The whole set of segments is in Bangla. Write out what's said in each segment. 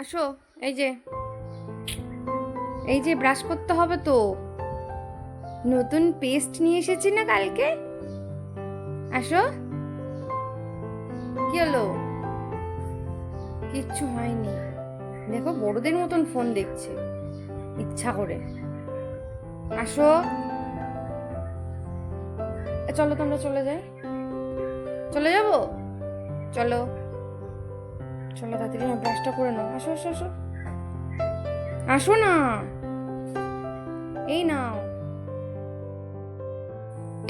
আসো, এই যে। এই যে ব্রাশ করতে হবে তো। নতুন পেস্ট নিয়ে এসেছি না কালকে? আসো। কি হলো? কিচ্ছু হয়নি। দেখো বড়দের মতন ফোন দেখছে। ইচ্ছা করে। আসো। চলো তোমরা চলে যাই। চলে যাব? চলো। চলো তাড়াতাড়ি না ব্রাশটা করে নাও। আসো আসো আসো। আসো না। এই নাও।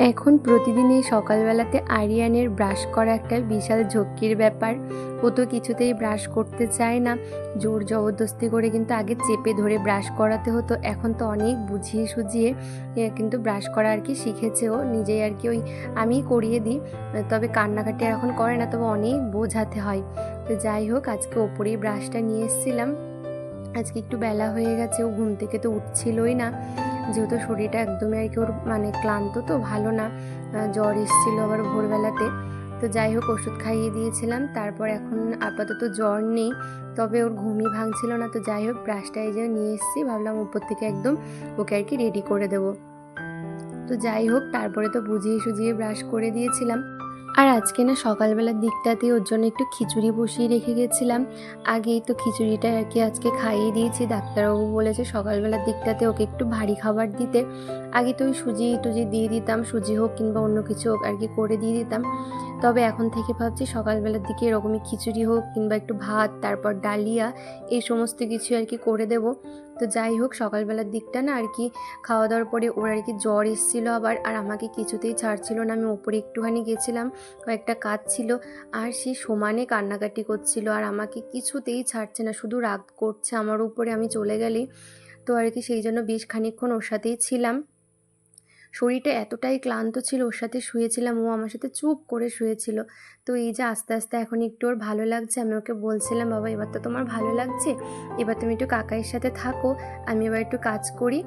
এখন প্রতিদিন এই সকালবেলাতে আরিয়ানের ব্রাশ করা একটা বিশাল ঝক্কির ব্যাপার। ও তো কিছুতেই ব্রাশ করতে চায় না। জোর জবরদস্তি করে কিন্তু আগে চেপে ধরে ব্রাশ করাতে হতো। এখন তো অনেক বুঝিয়ে সুঝিয়ে কিন্তু ব্রাশ করা আর কি শিখেছে ও। নিজেই আর কি ওই আমিই করিয়ে দিই। তবে কান্নাকাটি এখন করে না, তবে অনেক বোঝাতে হয়। তো যাই হোক, আজকে ওপরেই ব্রাশটা নিয়ে এসেছিলাম। আজকে একটু বেলা হয়ে গেছে, ও ঘুম থেকে তো উঠছিলই না। যেহেতু শরীরটা একদমই আর কি ওর মানে ক্লান্ত তো, ভালো না। জ্বর এসেছিল আবার ভোরবেলাতে। তো যাই হোক, ওষুধ খাইয়ে দিয়েছিলাম। তারপর এখন আপাতত জ্বর নেই, তবে ওর ঘুমই ভাঙছিল না। তো যাই হোক ব্রাশটা এই যে নিয়ে এসেছি। ভাবলাম উপর থেকে একদম ওকে আর কি রেডি করে দেবো। তো যাই হোক, তারপরে তো বুঝিয়ে সুঝিয়ে ব্রাশ করে দিয়েছিলাম। আর আজকে না সকালবেলার দিকটাতে ওর জন্য একটু খিচুড়ি বসিয়ে রেখে গেছিলাম। আগেই তো খিচুড়িটা আর কি আজকে খাইয়ে দিয়েছি। ডাক্তারবাবু বলেছে সকালবেলার দিকটাতে ওকে একটু ভারী খাবার দিতে। আগে তো ওই সুজি টুজি দিয়ে দিতাম, সুজি হোক কিংবা অন্য কিছু হোক আর কি করে দিয়ে দিতাম। তবে এখন থেকে ভাবছি সকালবেলার দিকে এরকমই খিচুড়ি হোক কিংবা একটু ভাত, তারপর ডালিয়া, এই সমস্ত কিছু আর কি করে দেব। তো যাই হোক, সকালবেলার দিকটা না আর কি খাওয়া দাওয়ার পরে ওর আর কি জ্বর এসেছিল আবার, আর আমাকে কিছুতেই ছাড়ছিল না। আমি ওপরে একটুখানি গেছিলাম, কয়েকটা কাজ ছিল, আর সে সমানে কান্নাকাটি করছিল আর আমাকে কিছুতেই ছাড়ছে না, শুধু রাগ করছে আমার উপরে। আমি চলে গেলেই তো আর কি সেই জন্য বেশ খানিকক্ষণ ওর সাথেই ছিলাম। শরীরটা এতটাই ক্লান্ত ছিল, ওর সাথে শুয়েছিলাম, ও আমার সাথে চুপ করে শুয়েছিল। তো এই যে আস্তে আস্তে এখন একটু ওর ভালো লাগছে, আমি ওকে বলছিলাম, বাবা, এবার তো তোমার ভালো লাগছে, এবার তুমি একটু কাকাইয়ের সাথে থাকো, আমি এবার একটু কাজ করি।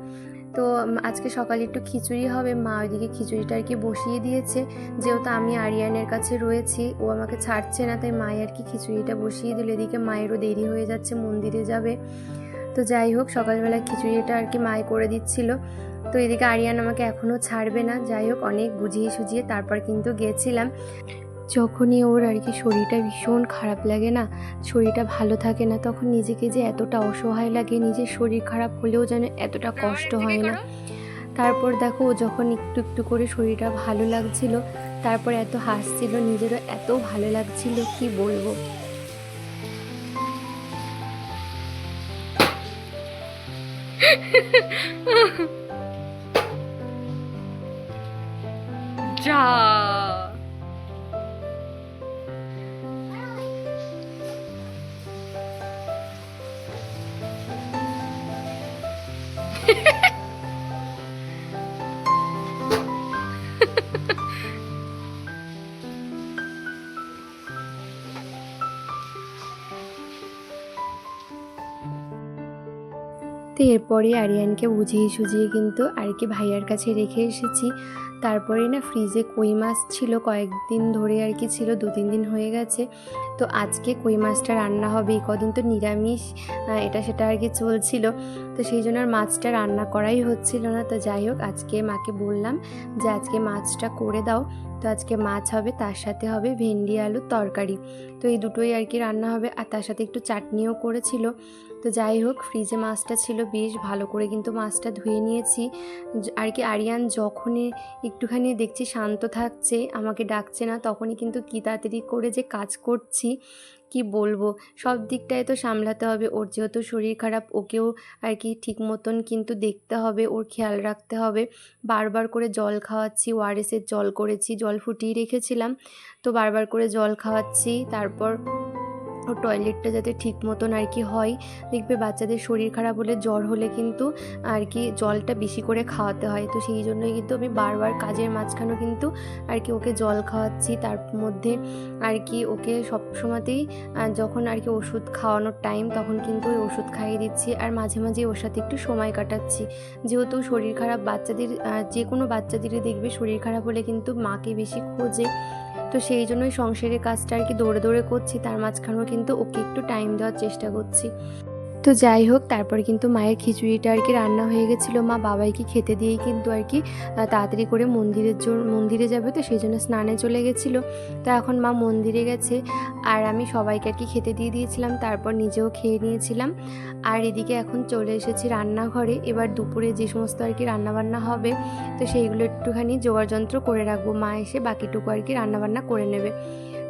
তো আজকে সকালে একটু খিচুড়ি হবে, মা ওইদিকে খিচুড়িটা আর কি বসিয়ে দিয়েছে। যেহেতু আমি আরিয়ানের কাছে রয়েছি, ও আমাকে ছাড়ছে না, তাই মায়ের আর কি খিচুড়িটা বসিয়ে দিল। এদিকে মায়েরও দেরি হয়ে যাচ্ছে, মন্দিরে যাবে। তো যাই হোক, সকালবেলা খিচুড়িটা আর কি মায়ে করে দিচ্ছিল। তো এদিকে আরিয়ান আমাকে এখনও ছাড়বে না। যাই হোক, অনেক বুঝিয়ে সুঝিয়ে তারপর কিন্তু গেছিলাম। যখনই ওর আর কি শরীরটা ভীষণ খারাপ লাগে না, শরীরটা ভালো থাকে না, তখন নিজেকে যে এতটা অসহায় লাগে, নিজের শরীর খারাপ হলেও যেন এতটা কষ্ট হয় না। তারপর দেখো, ও যখন একটু একটু করে শরীরটা ভালো লাগছিল, তারপর এত হাসছিল, নিজেরও এত ভালো লাগছিল, কি বলব? যা তো এরপরে আরিয়ানকে বুঝিয়ে সুঝিয়ে কিন্তু আর কি ভাইয়ার কাছে রেখে এসেছি। তারপরে না ফ্রিজে কই মাছ ছিল, কয়েকদিন ধরে আর কি ছিল, দু, তিন দিন হয়ে গেছে। তো আজকে কই মাছটা রান্না হবে, এই কদিন তো নিরামিষ এটা সেটা আর কি চলছিল। তো সেই জন্য আর মাছটা রান্না করাই হচ্ছিল না। তো যাই হোক, আজকে মাকে বললাম যে আজকে মাছটা করে দাও। তো আজকে মাছ হবে, তার সাথে হবে ভেন্ডি আলুর তরকারি। তো এই দুটোই আর কি রান্না হবে। আর তার সাথে একটু চাটনিও করেছিল। তো যাই হোক ফ্রিজে মাছটা ছিল, বেশ ভালো করে কিন্তু মাছটা ধুয়ে নিয়েছি। আর কি আরিয়ান যখনই একটুখানি দেখছি শান্ত থাকছে, আমাকে ডাকছে না, তখনই কিন্তু কী তাড়াতাড়ি করে যে কাজ করছি, কি বলব? সব দিকটায় তো সামলাতে হবে, ওর যেহেতু শরীর খারাপ, ওকেও আর কি ঠিক মতন কিন্তু দেখতে হবে, ওর খেয়াল রাখতে হবে। বারবার করে জল খাওয়াচ্ছি ওআরএসের জল করেছি, জল ফুটিয়ে রেখেছিলাম, তো বারবার করে জল খাওয়াচ্ছি, তারপর ওর টয়লেটটা যাতে ঠিক মতন আর কি হয়। দেখবে বাচ্চাদের শরীর খারাপ হলে জ্বর হলে কিন্তু আর কি জলটা বেশি করে খাওয়াতে হয়। তো সেই জন্যই কিন্তু আমি বারবার কাজের মাঝখানেও কিন্তু আর কি ওকে জল খাওয়াচ্ছি। তার মধ্যে আর কি ওকে সব সময়তেই যখন আর কি ওষুধ খাওয়ানোর টাইম তখন কিন্তু ওই ওষুধ খাইয়ে দিচ্ছি আর মাঝে মাঝে ওর সাথে একটু সময় কাটাচ্ছি। যেহেতু শরীর খারাপ, বাচ্চাদের যে কোনো বাচ্চাদেরই দেখবে শরীর খারাপ হলে কিন্তু মাকে বেশি খোঁজে। তো সেই জন্যই সংসারের কাজটা আর কি দৌড়ে দৌড়ে করছি। তার মাঝখানেও কিন্তু ওকে একটু টাইম দেওয়ার চেষ্টা করছি। তো যাই হোক, তারপর কিন্তু মায়ের খিচুড়িটা আর কি রান্না হয়ে গেছিল। মা বাবাইকে খেতে দিয়েই কিন্তু আর কি তাড়াতাড়ি করে মন্দিরের জন্য মন্দিরে যাবে তো, সেই জন্য স্নানে চলে গেছিল। তো এখন মা মন্দিরে গেছে, আর আমি সবাইকে আর কি খেতে দিয়ে দিয়েছিলাম, তারপর নিজেও খেয়ে নিয়েছিলাম। আর এদিকে এখন চলে এসেছি রান্নাঘরে। এবার দুপুরে যে সমস্ত আর কি রান্নাবান্না হবে, তো সেইগুলো একটুখানি জোগাড় যন্ত্র করে রাখব। মা এসে বাকিটুকু আর কি রান্নাবান্না করে নেবে।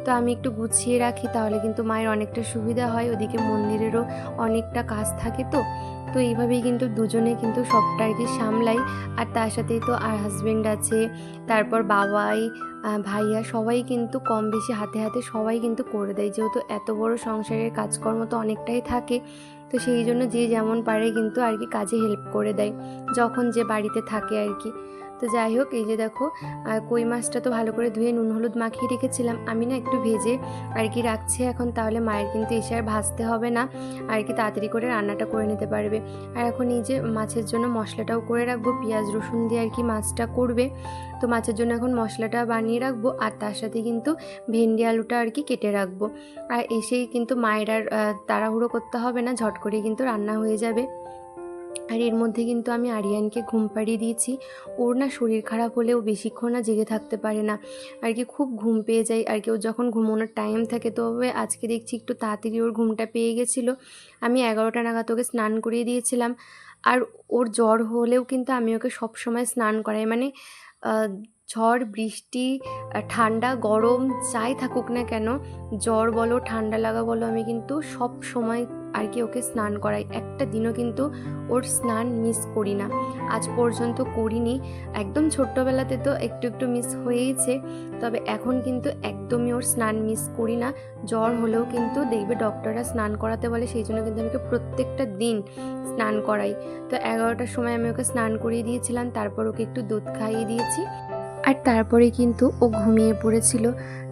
তো আমি একটু গুছিয়ে রাখি তাহলে কিন্তু মায়ের অনেকটা সুবিধা হয়। ওদিকে মন্দিরেরও অনেকটা কাজ থাকে তো। তো এইভাবেই কিন্তু দুজনে কিন্তু সবটা আর কি সামলাই। আর তার সাথেই তো আর হাজব্যান্ড আছে, তারপর বাবাই ভাইয়া সবাই কিন্তু কম বেশি হাতে হাতে সবাই কিন্তু করে দেয়। যেহেতু এত বড় সংসারের কাজকর্ম তো অনেকটাই থাকে, তো সেই জন্য যে যেমন পারে কিন্তু আর কি কাজে হেল্প করে দেয়, যখন যে বাড়িতে থাকে আর কি। তো যাই হোক, এই যে দেখো, আর কই মাছটা তো ভালো করে ধুয়ে নুন, হলুদ মাখিয়ে রেখেছিলাম। আমি না একটু ভেজে আর কি রাখছি এখন, তাহলে মায়ের কিন্তু এসে আর ভাজতে হবে না। আর কি তাড়াতাড়ি করে রান্নাটা করে নিতে পারবে। আর এখন এই যে মাছের জন্য মশলাটাও করে রাখব, পেঁয়াজ, রসুন দিয়ে আর কি মাছটা করবে। তো মাছের জন্য এখন মশলাটা বানিয়ে রাখব, আর তার সাথে কিন্তু ভেন্ডি আলুটা আর কি কেটে রাখব। আর এসেই কিন্তু মায়ের আর তাড়াহুড়ো করতে হবে না, ঝট করে কিন্তু রান্না হয়ে যাবে। আর এর মধ্যে কিন্তু আমি আরিয়ানকে ঘুম পাড়িয়ে দিয়েছি। ওর না শরীর খারাপ হলেও বেশিক্ষণ না জেগে থাকতে পারে না। আর কি খুব ঘুম পেয়ে যায়। আর কি ওর যখন ঘুমোনোর টাইম থাকে, তবে আজকে দেখছি একটু তাড়াতাড়ি ওর ঘুমটা পেয়ে গেছিল। আমি এগারোটা নাগাদ ওকে স্নান করিয়ে দিয়েছিলাম। আর ওর জ্বর হলেও কিন্তু আমি ওকে সবসময় স্নান করাই। মানে ঝড়, বৃষ্টি ঠান্ডা, গরম, যাই থাকুক না কেন, জ্বর বলো, ঠান্ডা লাগা বলো, আমি কিন্তু সব সময় আর কি ওকে স্নান করাই। একটা দিনও কিন্তু ওর স্নান মিস করি না। আজ পর্যন্ত করিনি। একদম ছোট্টবেলাতে তো একটু একটু মিস হয়েইছে, তবে এখন কিন্তু একদমই ওর স্নান মিস করি না। জ্বর হলেও কিন্তু দেখবে ডক্টররা স্নান করাতে বলে, সেই জন্য কিন্তু আমি ওকে প্রত্যেকটা দিন স্নান করাই। তো এগারোটার সময় আমি ওকে স্নান করিয়ে দিয়েছিলাম, তারপর ওকে একটু দুধ খাইয়ে দিয়েছি। আর তারপরে কিন্তু ও ঘুমিয়ে পড়েছিল।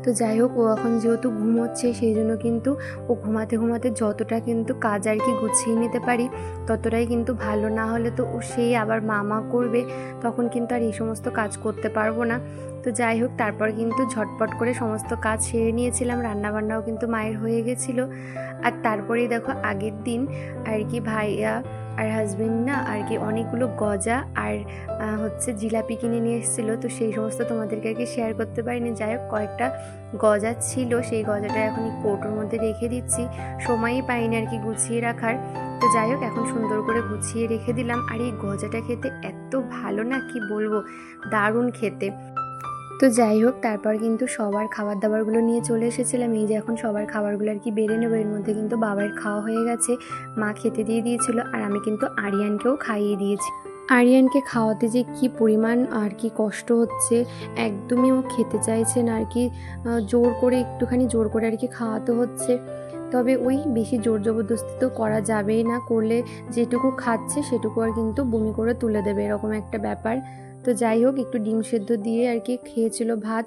তো যাই হোক, ও এখন যেহেতু ঘুমোচ্ছে, সেই জন্য কিন্তু ও ঘুমাতে ঘুমাতে যতটা কিন্তু কাজ আর কি গুছিয়ে নিতে পারি, ততটাই কিন্তু ভালো। না হলে তো ও সেই আবার মামা করবে, তখন কিন্তু আর এই সমস্ত কাজ করতে পারব না। তো যাই হোক, তারপর কিন্তু ঝটপট করে সমস্ত কাজ সেরে নিয়েছিলাম। রান্নাবান্নাও কিন্তু মায়ের হয়ে গেছিল। আর তারপরেই দেখো আগের দিন আর কি ভাইয়া আর হাজবেন্ড না, আর কি অনেকগুলো গজা আর হচ্ছে জিলাপি কিনে নিয়ে এসেছিল। তো সেই সমস্ত তোমাদেরকে আর কি শেয়ার করতে পারিনি। যাই হোক, কয়েকটা গজা ছিল। সেই গজাটা এখন এই কৌটোর মধ্যে রেখে দিচ্ছি। সময়ই পাইনি আর কি গুছিয়ে রাখার। তো যাই হোক, এখন সুন্দর করে গুছিয়ে রেখে দিলাম। আর এই গজাটা খেতে এত ভালো না, কি বলব? দারুণ খেতে। তো যাই হোক, তারপর কিন্তু সবার খাবার দাবারগুলো নিয়ে চলে এসেছিলাম। এই যে এখন সবার খাবারগুলো আর কি বেড়ে নেব। এর মধ্যে কিন্তু বাবার খাওয়া হয়ে গেছে। মা খেতে দিয়ে দিয়েছিল আর আমি কিন্তু আরিয়ানকেও খাইয়ে দিয়েছি। আরিয়ানকে খাওয়াতে যে কি পরিমাণ আর কি কষ্ট হচ্ছে, একদমই ও খেতে চাইছে না আর কি। জোর করে একটুখানি জোর করে আর কি খাওয়াতে হচ্ছে। তবে ওই বেশি জোর জবরদস্তি তো করা যাবেই না। করলে যেটুকু খাচ্ছে সেটুকু আর কিন্তু বমি করে তুলে দেবে, এরকম একটা ব্যাপার। তো যাই হোক, একটু ডিম সেদ্ধ দিয়ে আর কি খেয়েছিল ভাত।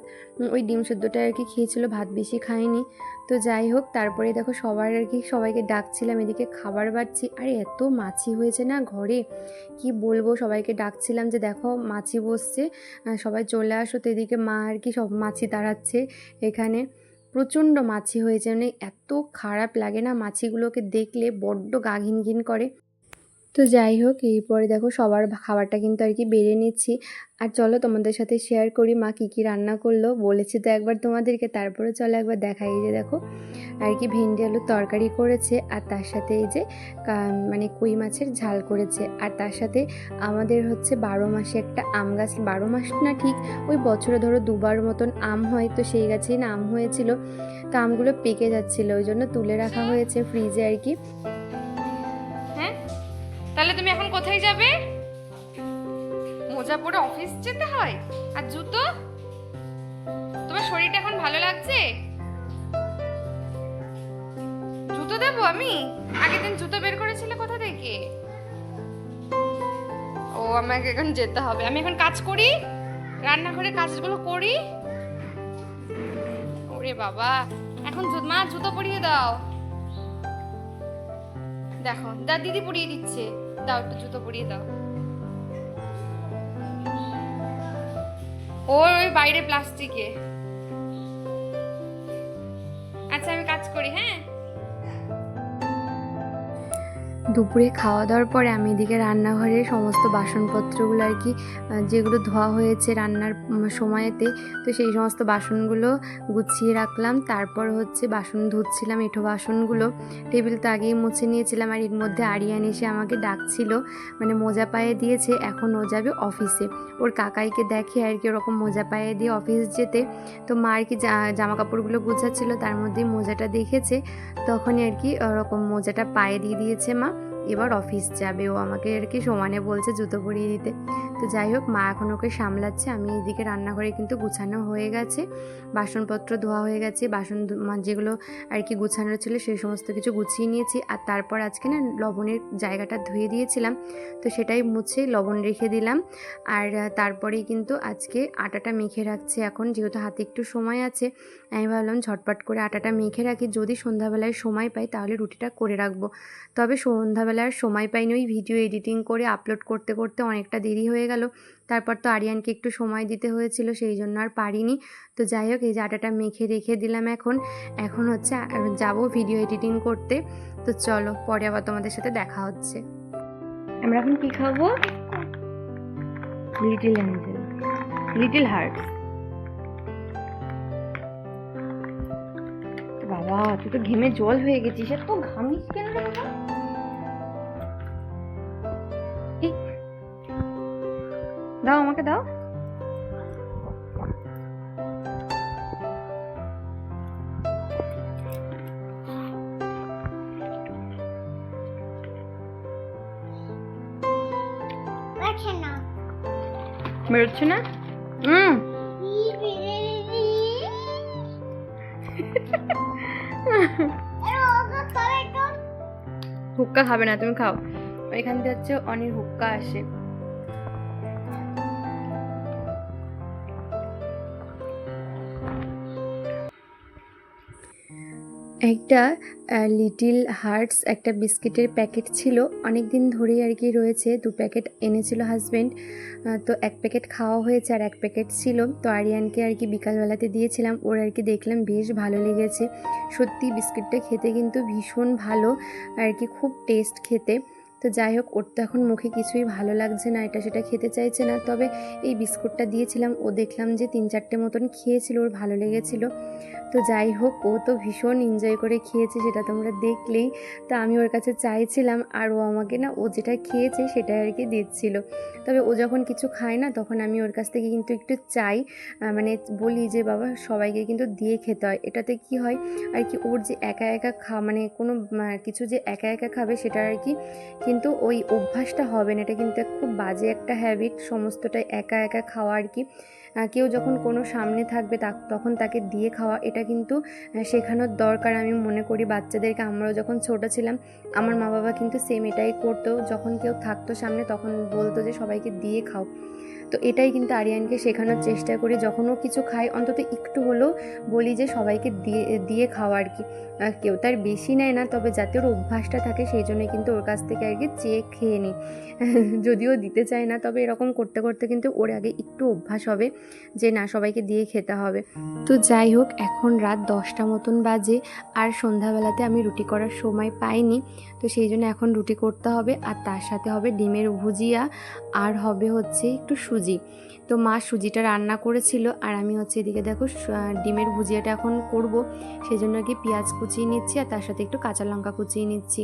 ওই ডিম সেদ্ধটা আর কি খেয়েছিল, ভাত বেশি খায়নি। তো যাই হোক, তারপরে দেখো সবার আর কি, সবাইকে ডাকছিলাম, এদিকে খাবার বাড়ছি। আর, এত মাছি হয়েছে না ঘরে? কি বলব, সবাইকে ডাকছিলাম যে দেখো মাছি বসছে। সবাই চলে আসো, তো এদিকে মা আর কি সব মাছি তাড়াচ্ছে এখানে। প্রচণ্ড মাছি হয়েছে মানে এত খারাপ লাগে না মাছিগুলোকে দেখলে, বড্ড গা ঘিন ঘিন করে। তো যাই হোক, এরপরে দেখো সবার খাবারটা কিন্তু আর কি বেড়ে নিচ্ছি। আর চলো তোমাদের সাথে শেয়ার করি মা কী কী রান্না করল। বলেছি তো একবার তোমাদেরকে, তারপরে চলো একবার দেখাই। যে দেখো, আর কি ভেন্ডি আলুর তরকারি করেছে, আর তার সাথে এই যে মানে কই মাছের ঝাল করেছে। আর তার সাথে আমাদের হচ্ছে বারো মাসে একটা আম গাছ। বারো মাস না ঠিক, ওই বছরে ধরো দুবার মতন আম হয়, তো সেই গাছেই না আম হয়েছিল। তো আমগুলো পেকে যাচ্ছিল, ওই জন্য তুলে রাখা হয়েছে ফ্রিজে আর কি। তাহলে তুমি এখন কোথায় যাবে? মোজা পরে অফিস যেতে হয়? আর জুতো? তোমার শরীরটা এখন ভালো লাগছে? জুতো দেবো আমি? আগের দিন জুতো বের করেছিলে কোথা থেকে? ও, আমাকে এখন যেতে হবে। আমি এখন কাজ করি রান্নাঘরে কাজগুলো করি। ওরে বাবা, এখন মা, জুতো পরিয়ে দাও। দেখো, দা দিদি পরিয়ে দিচ্ছে। দাও একটু জুতো পরিয়ে দাও। ওর ওই বাইরে প্লাস্টিকে। দুপুরে খাওয়া দাওয়ার পরে আমি এদিকে রান্নাঘরে সমস্ত বাসনপত্রগুলো আর কি যেগুলো ধোয়া হয়েছে রান্নার সময়েতে, তো সেই সমস্ত বাসনগুলো গুছিয়ে রাখলাম। তারপর হচ্ছে বাসন ধুচ্ছিলাম, এঁঠো বাসনগুলো। টেবিল তো আগেই মুছে নিয়েছিলাম আর এর মধ্যে আরিয়ান এসে আমাকে ডাকছিল। মানে মোজা পায়ে দিয়েছে, এখন ও যাবে অফিসে। ওর কাকাইকে দেখে আর কি ওরকম মোজা পায়ে দিয়ে অফিস যেতে। তো মা আর কি জামা কাপড়গুলো গুছাচ্ছিল, তার মধ্যে মোজাটা দেখেছে। তখনই আর কি ওরকম মোজাটা পায়ে দিয়ে দিয়েছে মা। এবার অফিস যাবে। ও আমাকে আর কি সমানে বলছে জুতো পরিয়ে দিতে। তো যাই হোক, মা এখন ওকে সামলাচ্ছে। আমি এদিকে রান্নাঘরে কিন্তু গুছানো হয়ে গেছে। বাসনপত্র ধোয়া হয়ে গেছে। বাসন যেগুলো আর কি গুছানো ছিল সেই সমস্ত কিছু গুছিয়ে নিয়েছি। আর তারপর আজকে না লবণের জায়গাটা ধুয়ে দিয়েছিলাম। তো সেটাই মুছে লবণ রেখে দিলাম। আর তারপরেই কিন্তু আজকে আটাটা মেখে রাখছি এখন। যেহেতু হাতে একটু সময় আছে, আমি ভাবলাম ঝটপট করে আটাটা মেখে রাখি। যদি সন্ধ্যাবেলায় সময় পাই তাহলে রুটিটা করে রাখব। তবে সন্ধ্যাবেলার সময় পাইনি। ওই ভিডিও এডিটিং করে আপলোড করতে করতে অনেকটা দেরি হয়ে গেল। তারপর তো আরিয়ানকে একটু সময় দিতে হয়েছিল, সেই জন্য আর পারিনি। তো যাই হোক, এই যে আটাটা মেখে রেখে দিলাম এখন। এখন হচ্ছে যাব ভিডিও এডিটিং করতে। তো চলো, পরে আবার তোমাদের সাথে দেখা হচ্ছে। আমরা এখন কি খাব? লিটিল অ্যাঞ্জেল লিটিল হার্ট বাবা, তুই তো ঘেমে জল হয়ে গেছিস, এত ঘামিস কেন দাও আমাকে দাও। বেরোচ্ছে না? হুম। হুক্কা খাবে না তুমি খাও। এখান থেকে হচ্ছে অনেক হুক্কা আসে। একটা লিটিল হার্টস একটা বিস্কিটের প্যাকেট ছিল। অনেক দিন ধরেই আর কি রয়েছে। দু প্যাকেট এনেছিল হাজব্যান্ড তো এক প্যাকেট খাওয়া হয়েছে আর এক প্যাকেট ছিল। তো আরিয়ানকে আর কি বিকালবেলাতে দিয়েছিলাম। ওর আর কি দেখলাম বেশ ভালো লেগেছে। সত্যি বিস্কিটটা খেতে কিন্তু ভীষণ ভালো, আর কি খুব টেস্ট খেতে। তো যাই হোক, ওর তো এখন মুখে কিছুই ভালো লাগছে না, এটা সেটা খেতে চাইছে না। তবে এই বিস্কুটটা দিয়েছিলাম। ও দেখলাম যে তিন চারটে মতন খেয়েছিল, ওর ভালো লেগেছিল। তো যাই হোক, ও তো ভীষণ এনজয় করে খেয়েছে সেটা তোমরা দেখলেই। তো আমি ওর কাছে চাইছিলাম আর ও আমাকে না, ও যেটা খেয়েছে সেটাই আর কি দিচ্ছিল। তবে ও যখন কিছু খায় না, তখন আমি ওর কাছ থেকে কিন্তু একটু চাই। মানে বলি যে, বাবা, সবাইকে কিন্তু দিয়ে খেতে হয়। এটাতে কি হয় আর কি, ওর যে একা একা খা মানে কোনো কিছু যে একা একা খাবে সেটা আর কি কিন্তু ওই অভ্যাসটা হবে না। এটা কিন্তু খুব বাজে একটা হ্যাবিট সমস্তটাই একা একা খাওয়া আর কি। কেউ যখন কোনো সামনে থাকবে তখন তাকে দিয়ে খাওয়া, এটা কিন্তু শেখানোর দরকার। আমি মনে করি বাচ্চাদেরকে, আমরাও যখন ছোটো ছিলাম, আমার মা বাবা কিন্তু সেম এটাই করতো। যখন কেউ থাকতো সামনে, তখন বলতো যে, সবাইকে দিয়ে খাও। তো এটাই কিন্তু আরিয়ানকে শেখানোর চেষ্টা করি। যখন ও কিছু খায়, অন্তত একটু হলেও বলি যে সবাইকে দিয়ে দিয়ে খাওয়া আর কি। কেউ তার বেশি নেয় না, তবে যাতে ওর অভ্যাসটা থাকে সেই জন্য কিন্তু ওর কাছ থেকে আর কি চেয়ে খেয়ে নিই। যদিও দিতে চায় না, তবে এরকম করতে করতে কিন্তু ওর আগে একটু অভ্যাস হবে যে না, সবাইকে দিয়ে খেতে হবে। তো যাই হোক, এখন রাত দশটা মতন বাজে আর সন্ধ্যাবেলাতে আমি রুটি করার সময় পাইনি। তো সেই জন্য এখন রুটি করতে হবে আর তার সাথে হবে ডিমের ভুজিয়া। আর হবে হচ্ছে একটু সুজি। তো মা সুজিটা রান্না করেছিল আর আমি হচ্ছে এদিকে দেখো ডিমের ভুজিয়াটা এখন করব। সেই জন্য কি পেঁয়াজ কুচিয়ে নিচ্ছি আর তার সাথে একটু কাঁচা লঙ্কা কুচিয়ে নিচ্ছি।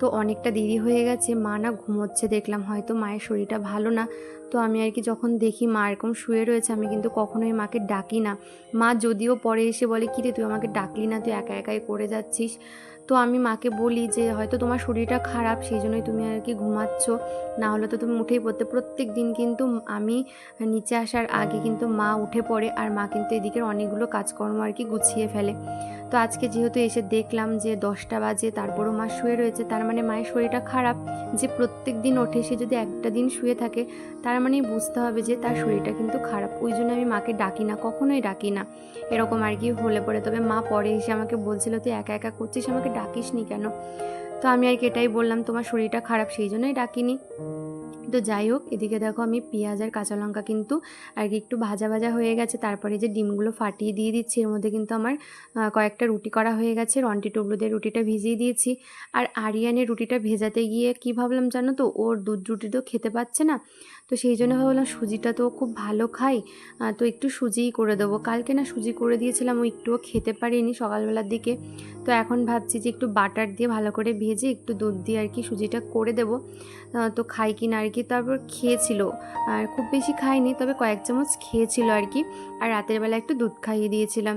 তো অনেকটা দেরি হয়ে গেছে, মা না ঘুমোচ্ছে দেখলাম, হয়তো মায়ের শরীরটা ভালো না। তো আমি আর কি যখন দেখি মা এরকম শুয়ে রয়েছে, আমি কিন্তু কখনোই মাকে ডাকি না। মা যদিও পরে এসে বলে, কিরে তুই আমাকে ডাকলি না, তুই একা একাই করে যাচ্ছিস? তো আমি মাকে বলি যে, হয়তো তোমার শরীরটা খারাপ সেই জন্যই তুমি আর কি ঘুমাচ্ছ। না হলে তো তুমি উঠেই পড়তে। প্রত্যেক দিন কিন্তু আমি নিচে আসার আগে কিন্তু মা উঠে পড়ে আর মা কিন্তু এদিকের অনেকগুলো কাজকর্ম আর কি গুছিয়ে ফেলে। তো আজকে যেহেতু এসে দেখলাম যে, দশটা বাজে, তারপরও মা শুয়ে রয়েছে, তার মানে মায়ের শরীরটা খারাপ। যে প্রত্যেক দিন ওঠে, সে যদি একটা দিন শুয়ে থাকে, তার মানে বুঝতে হবে যে, তার শরীরটা কিন্তু খারাপ। ওই জন্য আমি মাকে ডাকি না, কখনোই ডাকি না। এরকম আর কি হলে পরে। তবে মা পরে এসে আমাকে বলছিল, তুই একা একা করছিস? আমাকে ডাকিস নি কেন? তো আমি আর কি এটাই বললাম, তোমার শরীরটা খারাপ সেই জন্যই ডাকিনি। তো যাই হোক, এদিকে দেখো আমি পেঁয়াজ আর কাঁচা লঙ্কা কিন্তু আর কি একটু ভাজা ভাজা হয়ে গেছে। তারপরে যে ডিমগুলো ফাটিয়ে দিয়ে দিচ্ছি, এর মধ্যে কিন্তু আমার কয়েকটা রুটি করা হয়ে গেছে। রন্টি টুবলুদের রুটিটা ভিজিয়ে দিয়েছি। আর আরিয়ানের রুটিটা ভেজাতে গিয়ে কি ভাবলাম জানো তো, ওর দুধ রুটি তো খেতে পাচ্ছে না। তো সেই জন্য ভাবলাম সুজিটা তো খুব ভালো খাই। তো একটু সুজিই করে দেবো। কালকে না সুজি করে দিয়েছিলাম, ও একটুও খেতে পারিনি সকালবেলার দিকে। তো এখন ভাবছি যে একটু বাটার দিয়ে ভালো করে ভেজে একটু দুধ দিয়ে আর কি সুজিটা করে দেবো। তো খাই কি না আর কি, তারপর খেয়েছিল। আর খুব বেশি খায়নি তবে কয়েক চামচ খেয়েছিল আর কি। আর রাতের বেলা একটু দুধ খাইয়ে দিয়েছিলাম।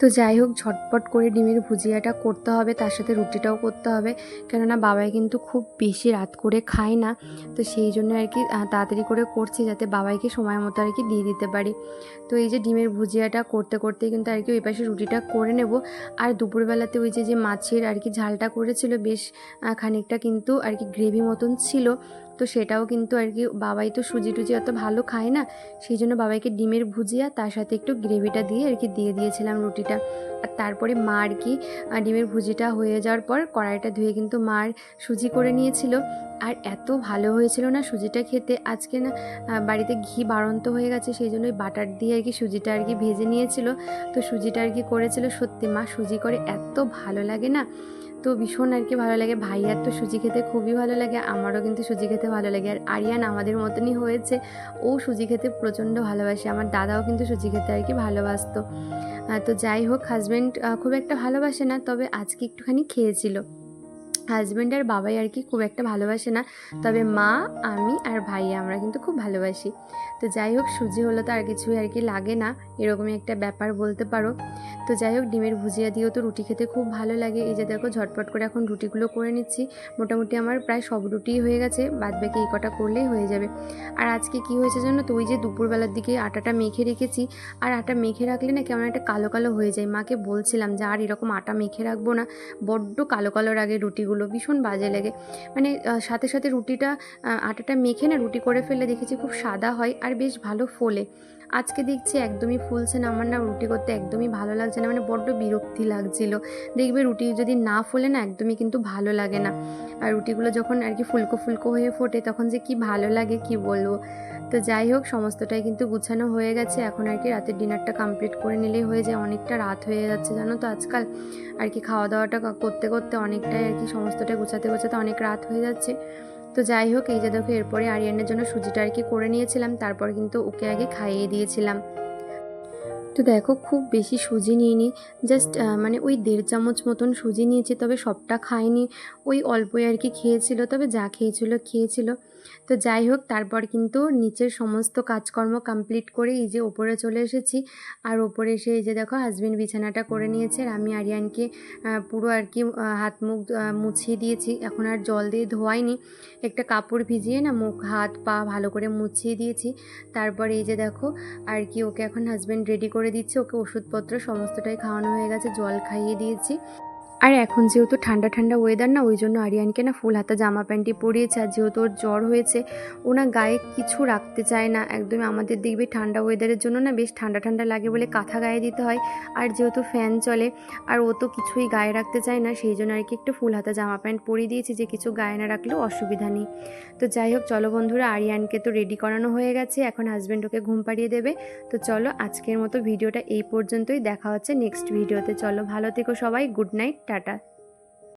তো যাই হোক, ঝটপট করে ডিমের ভুজিয়াটা করতে হবে, তার সাথে রুটিটাও করতে হবে। কেননা বাবাই কিন্তু খুব বেশি রাত করে খায় না, তো সেই জন্য আর কি তাড়াতাড়ি করে করছি যাতে বাবাইকে সময় মতো আর কি দিয়ে দিতে পারি। তো এই যে ডিমের ভুজিয়াটা করতে করতে কিন্তু আর কি ওই পাশে রুটিটা করে নেব। আর দুপুরবেলাতে ওই যে যে মাছের আর কি ঝালটা করেছিল, বেশ খানিকটা কিন্তু আর কি গ্রেভি মতন ছিল তো সেটাও কিন্তু আর কি, বাবাই তো সুজি টুজি অত ভালো খায় না, সেই জন্য বাবাইকে ডিমের ভুজিয়া তার সাথে একটু গ্রেভিটা দিয়ে আর কি দিয়ে দিয়েছিলাম রুটিটা। আর তারপরে মা আর কি ডিমের ভুজিটা হয়ে যাওয়ার পর কড়াইটা ধুয়ে কিন্তু মার সুজি করে নিয়েছিল। আর এত ভালো হয়েছিল না সুজিটা খেতে, আজকে না বাড়িতে ঘি বাড়ন্ত হয়ে গেছে, সেই জন্য ওই বাটার দিয়ে আর কি সুজিটা আর কি ভেজে নিয়েছিল। তো সুজিটা আর কি করেছিল, সত্যি মা সুজি করে এত ভালো লাগে না তো ভীষণ আর কি ভালো লাগে। ভাইয়ার তো সুজি খেতে খুবই ভালো লাগে, আমারও কিন্তু সুজি খেতে ভালো লাগে। আর আরিয়ান আমাদের মতনই হয়েছে, ও সুজি খেতে প্রচণ্ড ভালোবাসে, আমার দাদাও কিন্তু সুজি খেতে আর কি ভালোবাসতো। তো যাই হোক হাজব্যান্ড খুব একটা ভালোবাসে না, তবে আজকে একটুখানি খেয়েছিল। হাজব্যান্ড আর বাবাই আর কি খুব একটা ভালোবাসে না। তবে মা, আমি আর ভাইয়া আমরা কিন্তু খুব ভালোবাসি। তো যাই হোক, সুজি হলো তো আর কিছুই আর কি লাগে না। এরকমই একটা ব্যাপার বলতে পারো। তো যাই হোক, ডিমের ভুজিয়া দিয়েও তো রুটি খেতে খুব ভালো লাগে। এই যে দেখো, ঝটপট করে এখন রুটিগুলো করে নিচ্ছি। মোটামুটি আমার প্রায় সব রুটিই হয়ে গেছে। বাদ বাকি এই কটা করলেই হয়ে যাবে। আর আজকে কি হয়েছে জানো তো? ওই যে দুপুরবেলার দিকে আটাটা মেখে রেখেছি। আর আটা মেখে রাখলে না কেমন একটা কালো কালো হয়ে যায়। মাকে বলছিলাম যে, আর এরকম আটা মেখে রাখব না। বড্ড কালো কালো লাগে রুটিগুলো ভীষণ বাজে লাগে। মানে সাথে সাথে রুটিটা আটাটা মেখে না রুটি করে ফেললে দেখেছি খুব সাদা হয় আর বেশ ভালো ফোলে। আজকে দেখছি একদমই ফুলছে না, আমার না রুটি করতে একদমই ভালো লাগছে না মানে বড্ড বিরক্তি লাগছিল। দেখবে রুটি যদি না ফোলে না, একদমই কিন্তু ভালো লাগে না। আর রুটিগুলো যখন আর কি ফুলকো ফুলকো হয়ে ফোটে, তখন যে কি ভালো লাগে কি বলব? তো যাই হোক, সমস্তটাই কিন্তু গুছানো হয়ে গেছে। এখন আর কি রাতের ডিনারটা কমপ্লিট করে নিলেই হয়ে যায়, অনেকটা রাত হয়ে যাচ্ছে, জানো তো আজকাল। আর কি খাওয়া দাওয়াটা করতে করতে অনেকটাই আর কি সমস্তটা গোছাতে গোছাতে অনেক রাত হয়ে যাচ্ছে। তো যাই হোক, এই যে দেখো, এরপরে আরিয়ানের জন্য সুজিটা আর কি করে নিয়েছিলাম, তারপর কিন্তু ওকে আগে খাইয়ে দিয়েছিলাম। তো দেখো, খুব বেশি সুজি নিইনি জাস্ট মানে ওই দেড় চামচ মতন সুজি নিয়েছি, তবে সবটা খায়নি ওই অল্পই আর কি খেয়েছিল, তবে যা খেয়েছিল খেয়েছিল। তো যাই হোক, তারপর কিন্তু নিচের সমস্ত কাজকর্ম কমপ্লিট করে এই যে ওপরে চলে এসেছি। আর ওপরে এসে এই যে দেখো হাজবেন্ড বিছানাটা করে নিয়েছে আর আমি আরিয়ানকে পুরো আর কি হাত মুখ মুছিয়ে দিয়েছি। এখন আর জল দিয়ে ধোয়াইনি। একটা কাপড় ভিজিয়ে না মুখ, হাত, পা ভালো করে মুছিয়ে দিয়েছি। তারপর এই যে দেখো, আর কি ওকে এখন হাজব্যান্ড রেডি করে দিচ্ছে। ওকে ওষুধপত্র সমস্তটাই খাওয়ানো হয়ে গেছে, জল খাইয়ে দিয়েছি। আর এখন যেহেতু ঠান্ডা ঠান্ডা ওয়েদার না, ওই জন্য আরিয়ানকে না ফুল হাতা জামা প্যান্টই পরিয়েছে। আর যেহেতু ওর জ্বর হয়েছে, ও না গায়ে কিছু রাখতে চায় না। একদমই আমাদের দেখবি ঠান্ডা ওয়েদারের জন্য না বেশ ঠান্ডা ঠান্ডা লাগে বলে কাঁথা গায়ে দিতে হয়। আর যেহেতু ফ্যান চলে, আর ও তো কিছুই গায়ে রাখতে চায় না, সেই জন্য আর কি একটু ফুল হাতা জামা প্যান্ট পরিয়ে দিয়েছি যে কিছু গায়ে না রাখলেও অসুবিধা নেই। তো যাই হোক, চলো বন্ধুরা, আরিয়ানকে তো রেডি করানো হয়ে গেছে। এখন হাজব্যান্ড ওকে ঘুম পাড়িয়ে দেবে। তো চলো আজকের মতো ভিডিওটা এই পর্যন্তই। দেখা হচ্ছে নেক্সট ভিডিওতে চলো ভালো থেকো সবাই। Good night tata